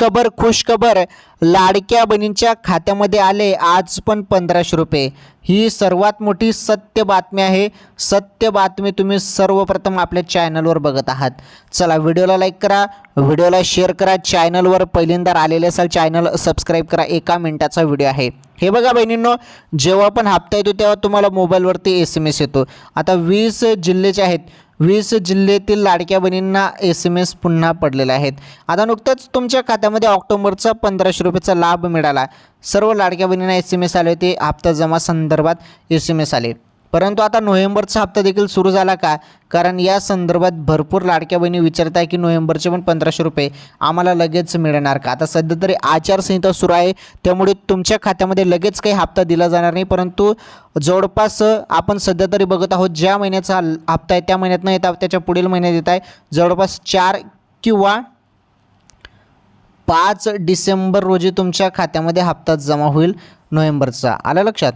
खबर खुशखबर. लाडक्या बहिणींच्या खात्यामध्ये आले आज पण पंधराशे रुपये. ही सर्वात मोठी सत्य बातमी आहे. सत्य बातमी तुम्ही सर्वप्रथम आपल्या चॅनलवर बघत आहात. चला व्हिडिओला लाईक करा. व्हिडिओला शेअर करा. चॅनलवर पहिल्यांदा आलेले असाल चॅनल सबस्क्राईब करा. एका मिनिटाचा व्हिडिओ आहे. हे बघा बहिणींनो जेव्हा पण हप्ता येतो तेव्हा तुम्हाला मोबाईलवरती एस एम एस येतो. आता वीस जिल्ह्याचे आहेत वीस जिल्ह्यातील लाडक्या बहिणींना एस एम एस पुन्हा पडलेले आहेत. आता नुकतंच तुमच्या खात्यामध्ये ऑक्टोबरचा पंधराशे रुपयाचा लाभ मिळाला. सर्व लाडक्या बहिणींना एस एम एस आले होते. हप्ता जमा संदर्भात एस एम एस आले. परंतु आता नोव्हेंबरचा हप्ता देखील सुरू झाला का? कारण या संदर्भात भरपूर लाडक्या बहिणी विचारत आहे की नोव्हेंबरचे पण पंधराशे रुपये आम्हाला लगेच मिळणार का? आता सध्या तरी आचारसंहिता सुरू आहे त्यामुळे तुमच्या खात्यामध्ये लगेच काही हप्ता दिला जाणार नाही. परंतु जवळपास आपण सध्या तरी बघत आहोत ज्या महिन्याचा हप्ता आहे त्या महिन्यात न येता त्याच्या पुढील महिन्यात येत आहे. जवळपास चार किंवा पाच डिसेंबर रोजी तुमच्या खात्यामध्ये हप्ता जमा होईल नोव्हेंबरचा. आलं लक्षात?